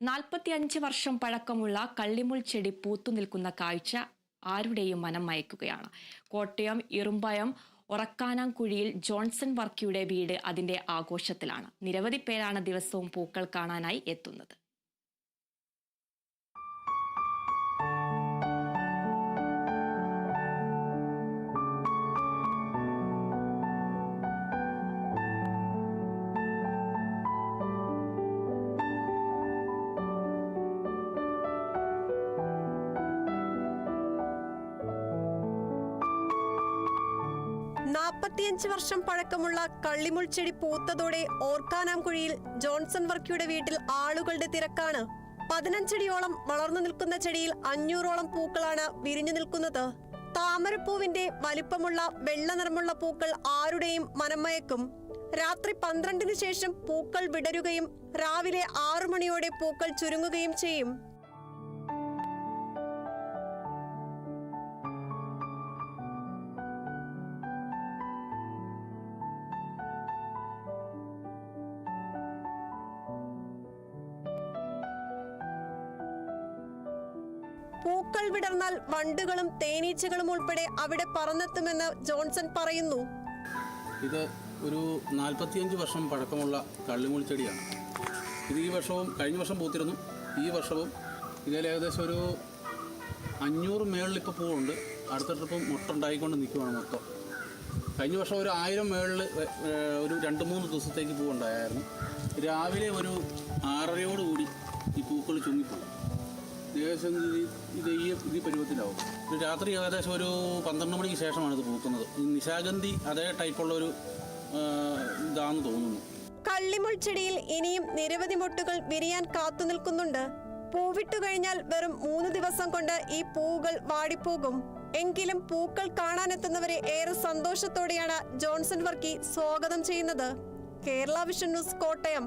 നാൽപ്പത്തിയഞ്ച് വർഷം പഴക്കമുള്ള കള്ളിമുൾ ചെടി പൂത്തു നിൽക്കുന്ന കാഴ്ച ആരുടെയും മനം മയക്കുകയാണ്. കോട്ടയം ഇറുമ്പയം ഒറക്കാനാംകുഴിയിൽ ജോൺസൺ വർക്കിയുടെ വീട് അതിന്റെ ആഘോഷത്തിലാണ്. നിരവധി പേരാണ് ദിവസവും പൂക്കൾ കാണാനായി എത്തുന്നത്. നാൽപ്പത്തിയഞ്ച് വർഷം പഴക്കമുള്ള കള്ളിമുൾ ചെടി പൂത്തതോടെ ഓർക്കാനാംകുഴിയിൽ ജോൺസൺ വർക്കിയുടെ വീട്ടിൽ ആളുകളുടെ തിരക്കാണ്. പതിനഞ്ചടിയോളം വളർന്നു നിൽക്കുന്ന ചെടിയിൽ അഞ്ഞൂറോളം പൂക്കളാണ് വിരിഞ്ഞു നിൽക്കുന്നത്. താമരപ്പൂവിന്റെ വലിപ്പമുള്ള വെള്ള നിറമുള്ള പൂക്കൾ ആരുടെയും മനമയക്കും രാത്രി പന്ത്രണ്ടിന് ശേഷം പൂക്കൾ വിടരുകയും രാവിലെ ആറു മണിയോടെ പൂക്കൾ ചുരുങ്ങുകയും ചെയ്യും. പൂക്കൾ വിടർന്നാൽ വണ്ടുകളും തേനീച്ചകളും ഉൾപ്പെടെ അവിടെ പറന്നെത്തുമെന്ന് ജോൺസൺ പറയുന്നു. ഇത് ഒരു നാൽപ്പത്തിയഞ്ച് വർഷം പഴക്കമുള്ള കള്ളിമുൾ ചെടിയാണ്. ഇത് ഈ വർഷവും കഴിഞ്ഞ വർഷം പൂത്തിരുന്നു. ഈ വർഷവും ഇതിൽ ഏകദേശം ഒരു അഞ്ഞൂറ് മേളിൽ ഇപ്പോൾ പൂവുണ്ട്. അടുത്ത ട്രിപ്പ് മുട്ട ഉണ്ടായിക്കൊണ്ട് നിൽക്കുവാണ് മൊത്തം. കഴിഞ്ഞ വർഷം ഒരു ആയിരം മേളിൽ ഒരു രണ്ട് മൂന്ന് ദിവസത്തേക്ക് പൂവുണ്ടായിരുന്നു. രാവിലെ ഒരു ആറരയോടുകൂടി ഈ പൂ ഏകദേശം ഇത് ഈ ഈ പരുവത്തിലാവും. രാത്രി ഏകദേശം ഒരു പന്ത്രണ്ട് മണിക്ക് ശേഷമാണ് ഇത് പൂക്കുന്നത്. നിശാഗന്ധി അതേ ടൈപ്പുള്ള ഒരു ഇതാണെന്ന് തോന്നുന്നു. കള്ളിമുൾ ചെടിയിൽ ഇനിയും നിരവധി മൊട്ടുകൾ വിരിയാൻ കാത്തു നിൽക്കുന്നുണ്ട്. പൂവിട്ടു കഴിഞ്ഞാൽ വെറും മൂന്ന് ദിവസം കൊണ്ട് ഈ പൂവുകൾ വാടിപ്പോകും. എങ്കിലും പൂക്കൾ കാണാനെത്തുന്നവരെ ഏറെ സന്തോഷത്തോടെയാണ് ജോൺസൺ വർക്കി സ്വാഗതം ചെയ്യുന്നത്. Kerala vision news Kottayam.